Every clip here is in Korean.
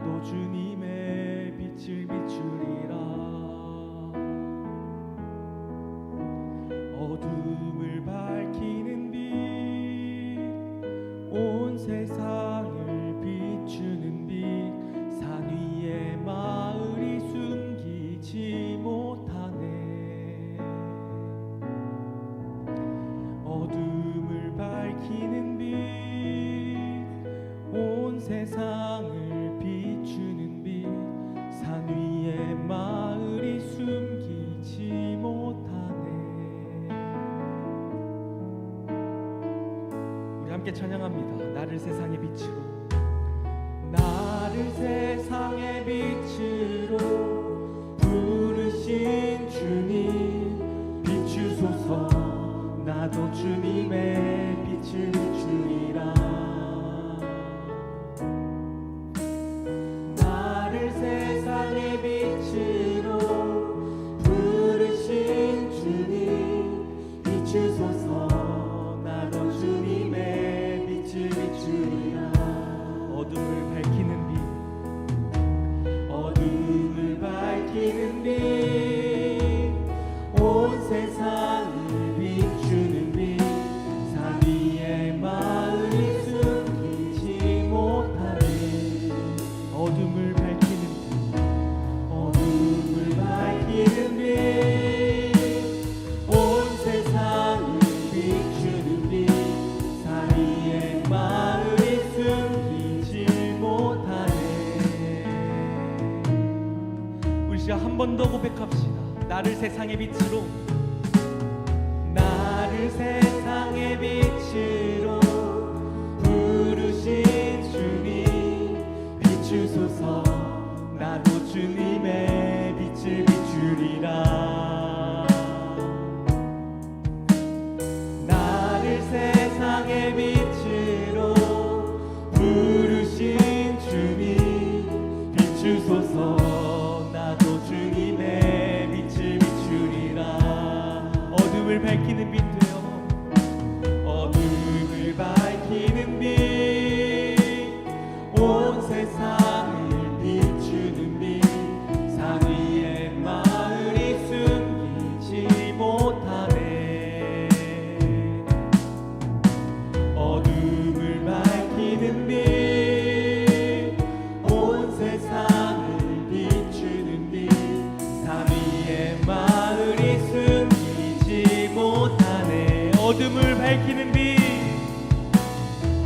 多出你 나를 세상에 비추고 나를 세상에 빛으로 부르신 주님 비추소서. 나도 주님의 빛을 주님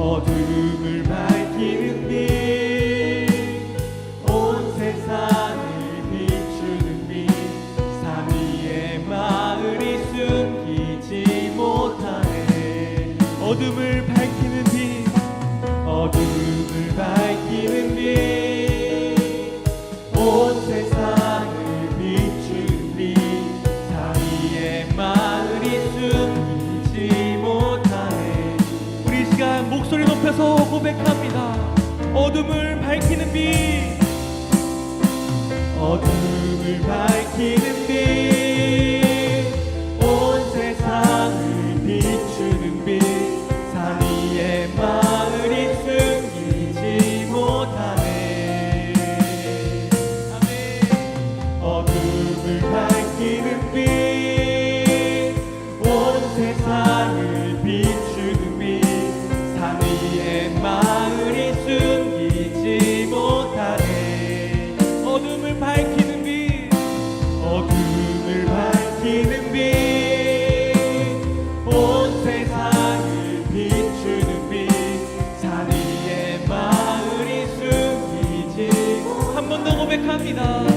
어둠을 말 어둠을 밝히는 빛. 어둠을 밝히는 빛. 사랑합니다.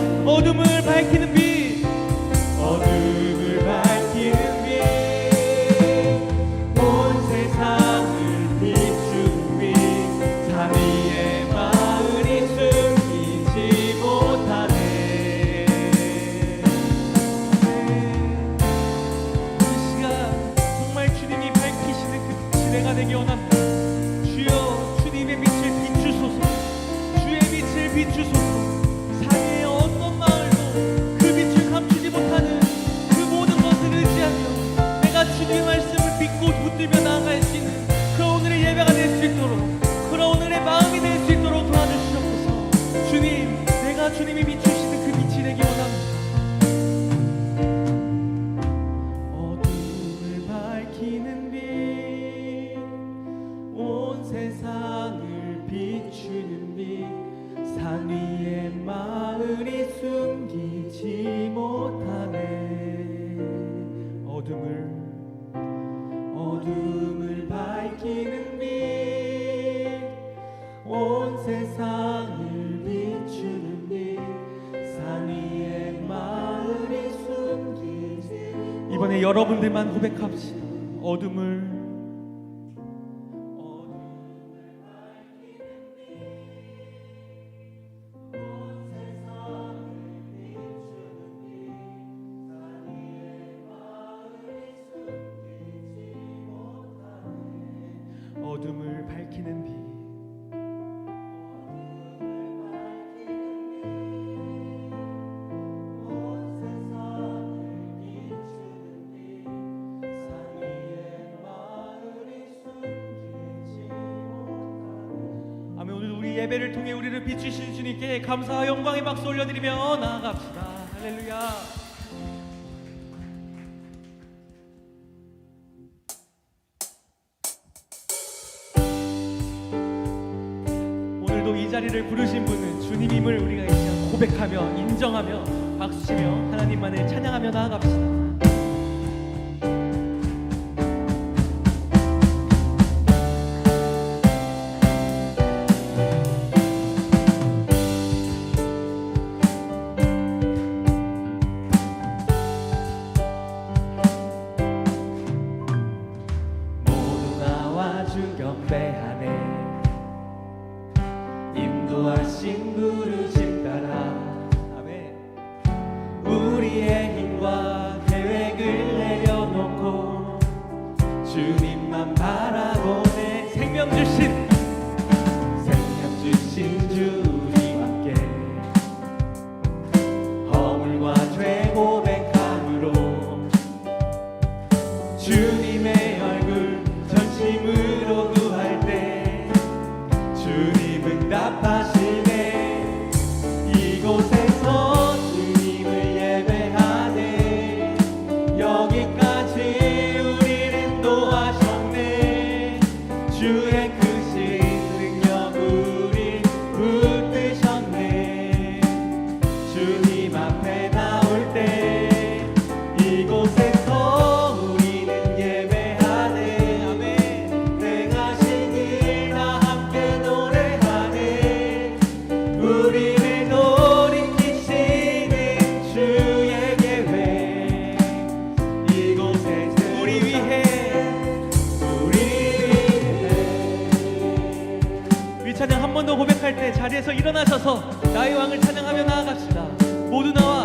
부디 변화가 있 이번에 여러분들만 고백합시다. 어둠을 감사 영광의 박수 올려드리며 나아갑시다. 할렐루야. 오늘도 이 자리를 부르신 분은 주님임을 우리가 이 시간 고백하며 인정하며 박수치며 하나님만을 찬양하며 나아갑시다. 인도하신 그릇 you and 자리에서 일어나셔서 나의 왕을 찬양하며 나아갑시다. 모두 나와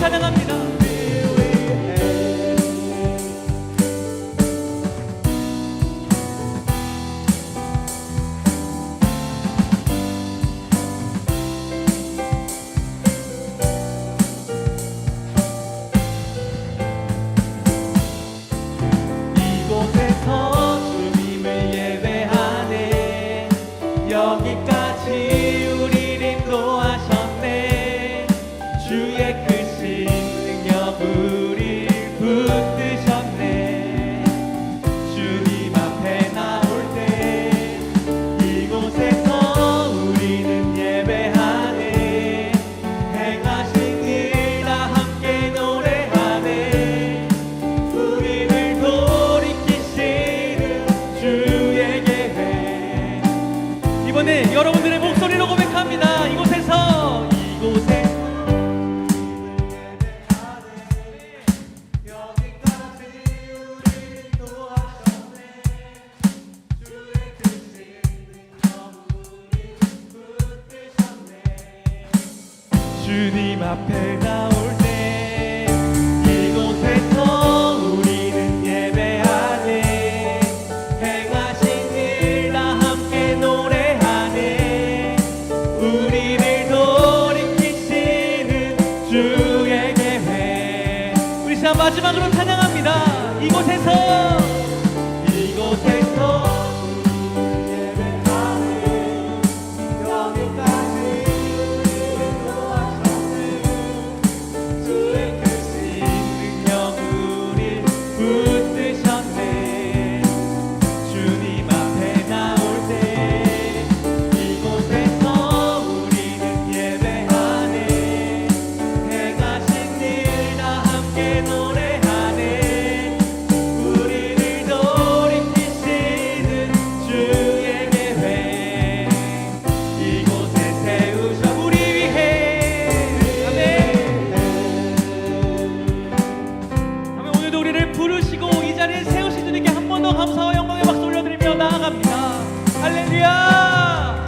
찬양합니다. 이번에 여러분들의 목소리로 고백합니다. 이곳에서 이곳에 오늘도 우리를 부르시고 이 자리에 세우신 주님께 한 번 더 감사와 영광의 박수 올려드리며 나아갑니다. 할렐루야!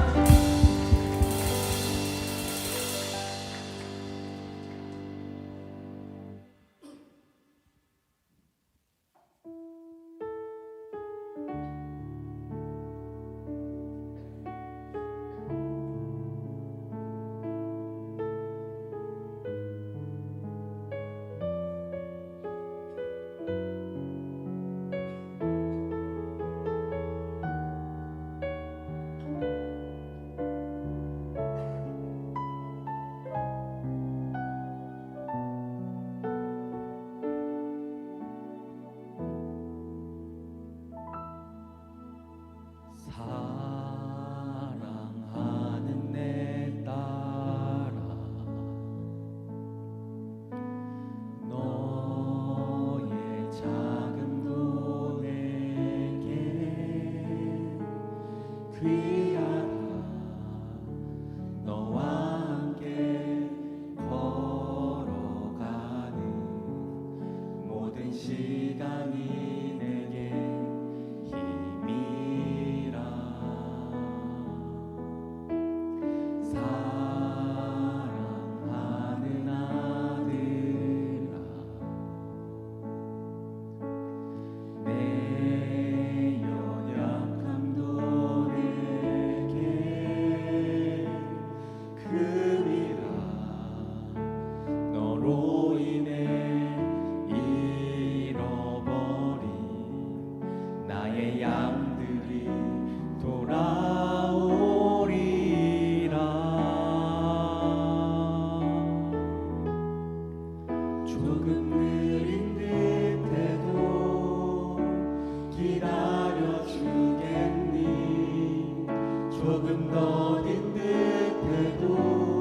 조금 더딘 듯해도.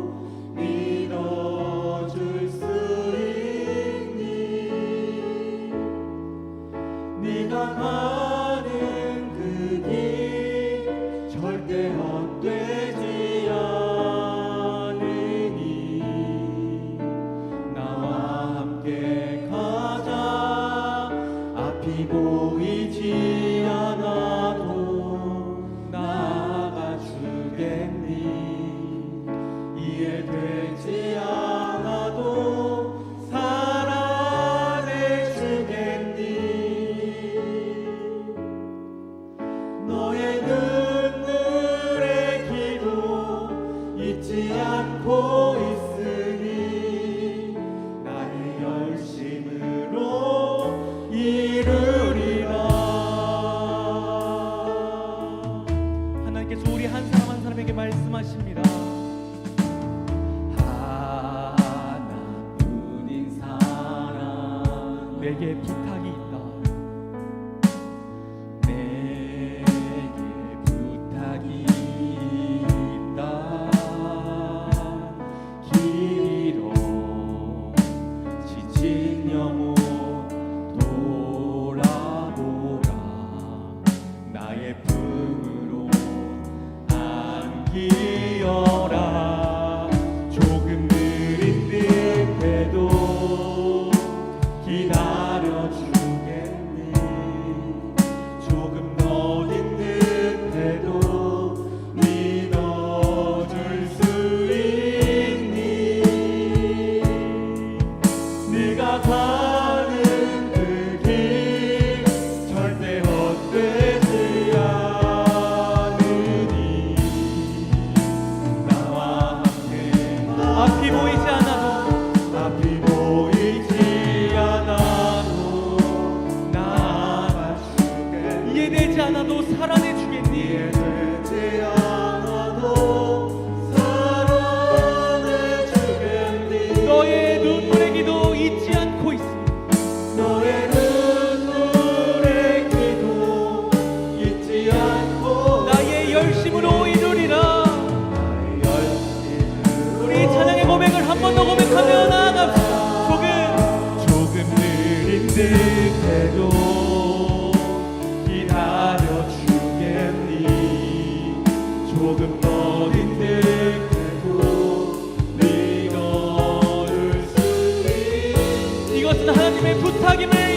부탁임을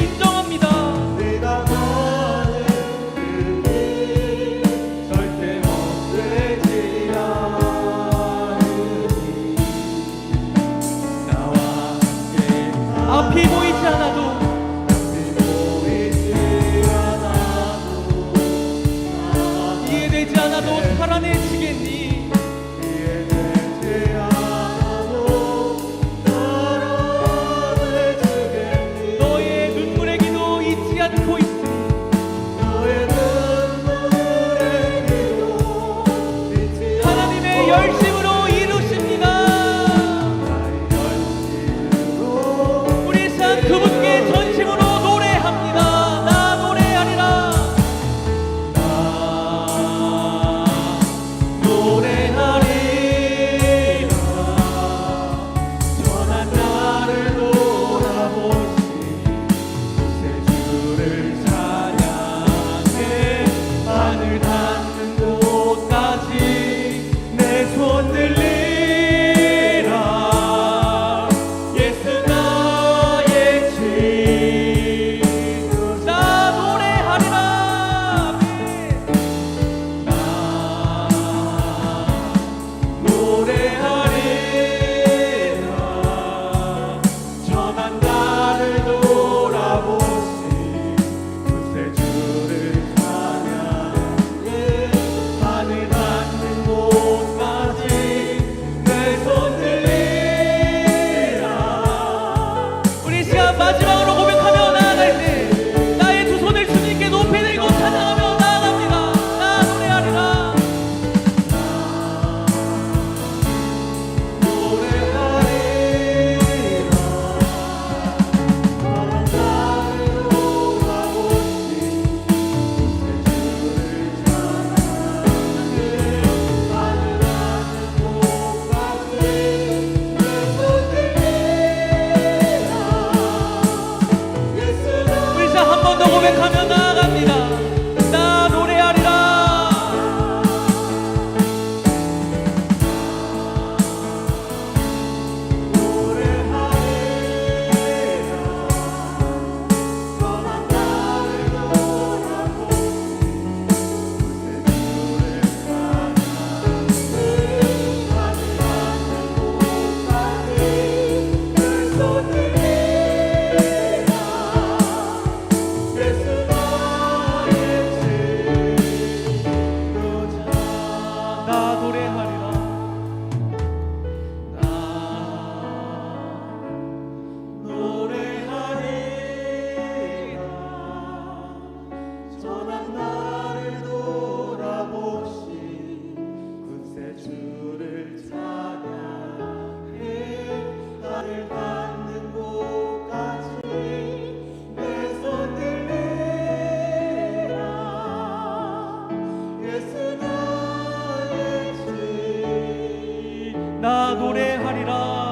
나 노래하리라.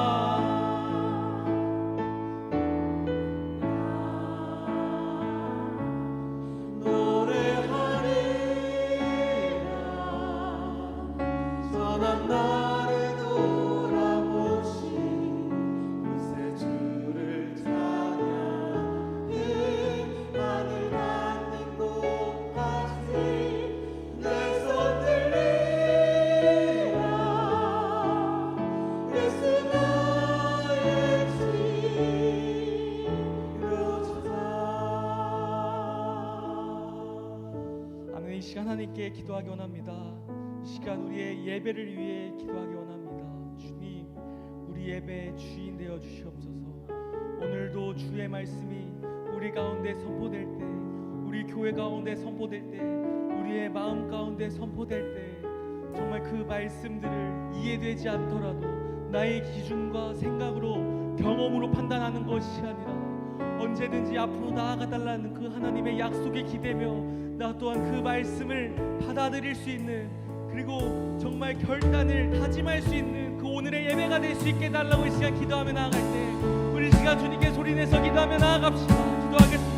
하나님께 기도하기 원합니다. 이 시간 우리의 예배를 위해 기도하기 원합니다. 주님, 우리 예배 주인 되어 주시옵소서. 오늘도 주의 말씀이 우리 가운데 선포될 때, 우리 교회 가운데 선포될 때, 우리의 마음 가운데 선포될 때, 정말 그 말씀들을 이해되지 않더라도 나의 기준과 생각으로 경험으로 판단하는 것이 아니라 언제든지 앞으로 나아가달라는 그 하나님의 약속에 기대며 나 또한 그 말씀을 받아들일 수 있는 그리고 정말 결단을 다짐할 수 있는 그 오늘의 예배가 될 수 있게 해달라고 이 시간 기도하며 나아갈 때 우리 이 시간 주님께 소리내서 기도하며 나아갑시다. 기도하겠습니다